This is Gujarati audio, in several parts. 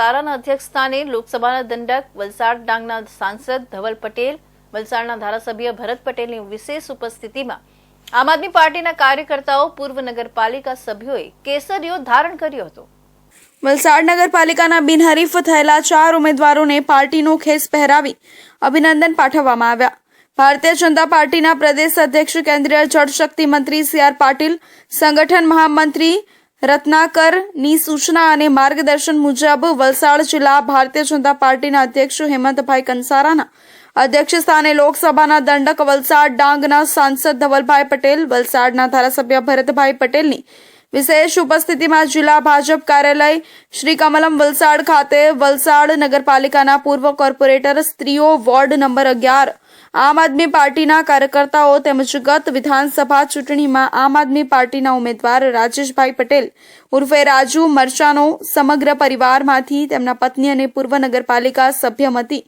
તારાના અધ્યક્ષસ્થાને લોકસભાના દંડક વલસાડ ડાંગના સાંસદ ધવલ પટેલ, વલસાડના ધારાસભ્ય ભરત પટેલની વિશેષ ઉપસ્થિતિમાં આમ આદમી પાર્ટીના કાર્યકર્તાઓ પૂર્વ નગરપાલિકા સભ્યોએ કેસરીઓ ધારણ કર્યો હતો. વલસાડ નગરપાલિકાના બિનહરીફ થયેલા ચાર ઉમેદવારોને પાર્ટીનો ખેસ પહેરાવી અભિનંદન પાઠવવામાં આવ્યા. ભારતીય જનતા પાર્ટીના પ્રદેશ અધ્યક્ષ, કેન્દ્રીય જળશક્તિ મંત્રી સી આર પાટીલ, સંગઠન મહામંત્રી રત્નાકરની સૂચના અને માર્ગદર્શન મુજબ વલસાડ જિલ્લા ભારતીય જનતા પાર્ટીના અધ્યક્ષ હેમંતભાઈ કંસારાના અધ્યક્ષ સ્થાને લોકસભાના દંડક વલસાડ ડાંગના સાંસદ ધવલભાઈ પટેલ, વલસાડના ધારાસભ્ય ભરતભાઈ પટેલની વિશેષ ઉપસ્થિતિમાં જિલ્લા ભાજપ કાર્યાલય શ્રી કમલમ વલસાડ ખાતે વલસાડ નગરપાલિકાના પૂર્વ કોર્પોરેટર સ્ત્રીઓ વોર્ડ નંબર અગિયાર આમ આદમી પાર્ટીના કાર્યકર્તાઓ તેમજ ગત વિધાનસભા ચૂંટણીમાં આમ આદમી પાર્ટીના ઉમેદવાર રાજેશભાઈ પટેલ ઉર્ફે રાજુ મરચાનો સમગ્ર પરિવારમાંથી તેમના પત્ની અને પૂર્વ નગરપાલિકા સભ્યમતી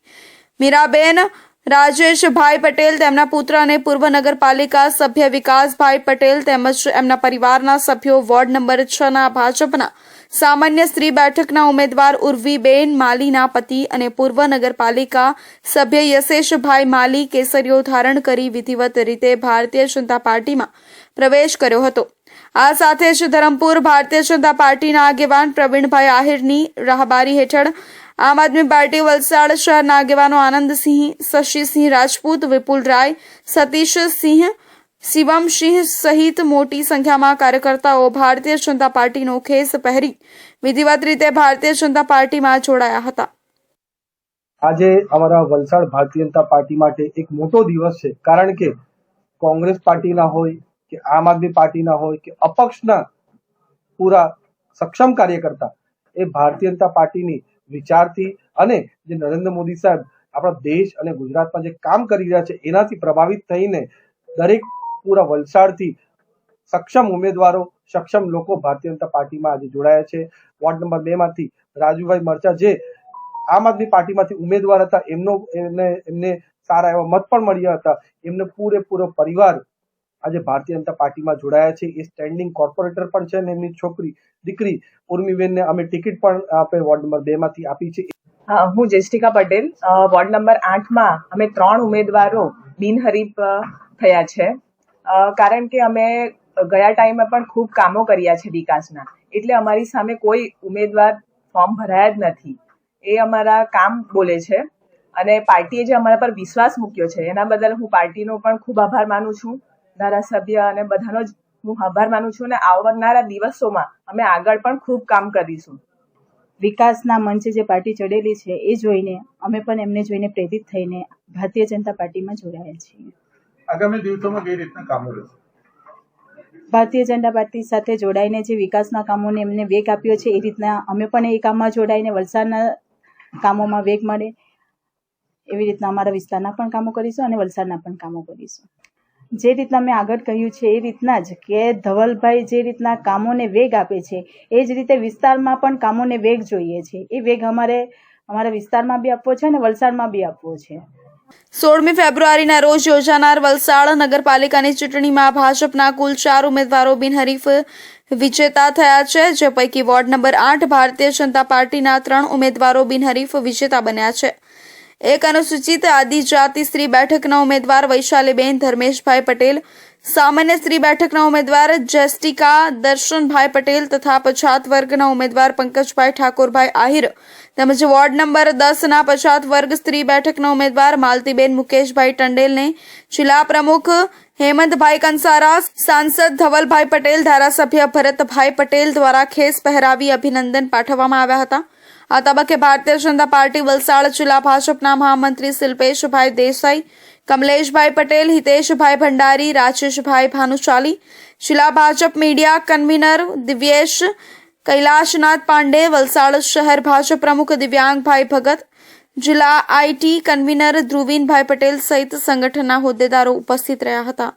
મીરાબેન રાજેશભાઈ પટેલ, તેમના પુત્ર અને પૂર્વ નગરપાલિકા સભ્ય વિકાસભાઈ પટેલ તેમજ એમના પરિવારના સભ્યો વોર્ડ નંબર છ ના ભાજપના સામાન્ય સ્ત્રી બેઠકના ઉમેદવાર ઉર્વીબેન માલીના પતિ અને પૂર્વ નગરપાલિકા સભ્ય યશેશભાઈ માલી કેસરીઓ ધારણ કરી વિધિવત રીતે ભારતીય જનતા પાર્ટીમાં પ્રવેશ કર્યો હતો. આ સાથે જ ધરમપુર ભારતીય જનતા પાર્ટીના આગેવાન પ્રવીણભાઈ આહિરની રાહબારી હેઠળ આમ આદમી પાર્ટી વલસાડ શહેરના આગેવાનો આનંદસિંહ, શશીસિંહ રાજપૂત વિપુલ રાય સતીશસિંહ શિવમસિંહ સહિત મોટી સંખ્યામાં કાર્યકર્તાઓ ભારતીય જનતા પાર્ટીનો ખેસ પહેરી વિધિવત રીતે ભારતીય જનતા પાર્ટીમાં જોડાયા હતા. આજે અમારા વલસાડ ભારતીય જનતા પાર્ટી માટે એક મોટો દિવસ છે. કારણ કે કોંગ્રેસ પાર્ટીના હોય કે આમ આદમી પાર્ટીના હોય કે અપક્ષના પૂરા સક્ષમ કાર્યકર્તા એ ભારતીય જનતા પાર્ટીની વિચારથી અને જે નરેન્દ્ર મોદી સાહેબ આપણા દેશ અને ગુજરાતમાં જે કામ કરી રહ્યા છે એનાથી પ્રભાવિત થઈને દરેક પૂરા વલસાડથી સક્ષમ ઉમેદવારો, સક્ષમ લોકો ભારતીય જનતા પાર્ટીમાં આજે જોડાયા છે. વોર્ડ નંબર બે માંથી રાજુભાઈ મરચા જે આમ આદમી પાર્ટીમાંથી ઉમેદવાર હતા, એમનો, એમને એમને સારા એવા મત પણ મળ્યા હતા. એમને પૂરેપૂરો પરિવાર આજે ભારતીય જનતા પાર્ટીમાં જોડાયા છે. એ સ્ટેન્ડિંગ કોર્પોરેટર પણ છે અને એમની છોકરી, દીકરી ઉર્મીબેનને અમે ટિકિટ પણ આપણે વોર્ડ નંબર બે માંથી આપી છે. હું જેસ્ટિકા પટેલ. વોર્ડ નંબર આઠમાં અમે ત્રણ ઉમેદવારો બિનહરીફ થયા છે. કારણ કે અમે ગયા ટાઈમે પણ ખૂબ કામો કર્યા છે વિકાસના. એટલે અમારી સામે કોઈ ઉમેદવાર ફોર્મ ભરાયા જ નથી. એ અમારા કામ બોલે છે. અને પાર્ટીએ જે અમારા પર વિશ્વાસ મૂક્યો છે, એના બદલ હું પાર્ટીનો પણ ખૂબ આભાર માનું છું. ધારાસભ્ય અને બધાનો જ હું આભાર માનું છું. અને આવનારા દિવસોમાં અમે આગળ પણ ખૂબ કામ કરીશું. વિકાસના મંચે જે પાર્ટી ચડેલી છે, એ જોઈને અમે પણ એમને જોઈને પ્રેરિત થઈને ભારતીય જનતા પાર્ટીમાં જોડાયા છીએ. આગામી દિવસોમાં કઈ રીતના કામો રહેશે? ભારતીય જનતા પાર્ટી સાથે જોડાઈને જે વિકાસના કામોને એમને વેગ આપ્યો છે, એ રીતના અમે પણ એ કામમાં જોડાઈને વલસાડના કામોમાં વેગ મળે, એવી રીતના અમારા વિસ્તારના પણ કામો કરીશું અને વલસાડના પણ કામો કરીશું. જે રીતના મેં આગળ કહ્યું છે, એ રીતના જ કે ધવલભાઈ જે રીતના કામોને વેગ આપે છે, એ જ રીતે વિસ્તારમાં પણ કામોને વેગ જોઈએ છે. એ વેગ અમારે, અમારા વિસ્તારમાં બી આપવો છે અને વલસાડમાં બી આપવો છે. સોળમી ફેબ્રુઆરીના રોજ યોજાનાર વલસાડ નગરપાલિકાની ચૂંટણીમાં ભાજપના કુલ ચાર ઉમેદવારો બિનહરીફ વિજેતા થયા છે, જે પૈકી વોર્ડ નંબર આઠ ભારતીય જનતા પાર્ટીના ત્રણ ઉમેદવારો બિનહરીફ વિજેતા બન્યા છે. એક અનુસૂચિત આદિજાતિ સ્ત્રી બેઠકના ઉમેદવાર વૈશાલીબેન ધર્મેશભાઈ પટેલ સામાન્ય સ્ત્રી બેઠકના ઉમેદવાર જેસ્ટિકા દર્શનભાઈ પટેલ તથા પછાત વર્ગના ઉમેદવાર પંકજભાઈ ઠાકોરભાઈ આહિર તેમજ વોર્ડ નંબર દસના પછાત વર્ગ સ્ત્રી બેઠકના ઉમેદવાર માલતીબેન મુકેશભાઈ ટંડેલને જિલ્લા પ્રમુખ હેમંતભાઈ કંસારા, સાંસદ ધવલભાઈ પટેલ, ધારાસભ્ય ભરતભાઈ પટેલ દ્વારા ખેસ પહેરાવી અભિનંદન પાઠવવામાં આવ્યા હતા. આ તબક્કે ભારતીય જનતા પાર્ટી વલસાડ જિલ્લા ભાજપના મહામંત્રી શિલ્પેશભાઈ દેસાઈ કમલેશભાઈ પટેલ, હિતેશભાઈ ભંડારી, રાજેશભાઈ ભાનુશાલી જિલ્લા ભાજપ મીડિયા કન્વીનર દિવ્યેશ, કૈલાશનાથ પાંડે, વલસાડ શહેર ભાજપ પ્રમુખ દિવ્યાંગભાઈ ભગત, જિલ્લા આઈટી કન્વીનર ધ્રુવીનભાઈ પટેલ સહિત સંગઠનના હોદ્દેદારો ઉપસ્થિત રહ્યા હતા.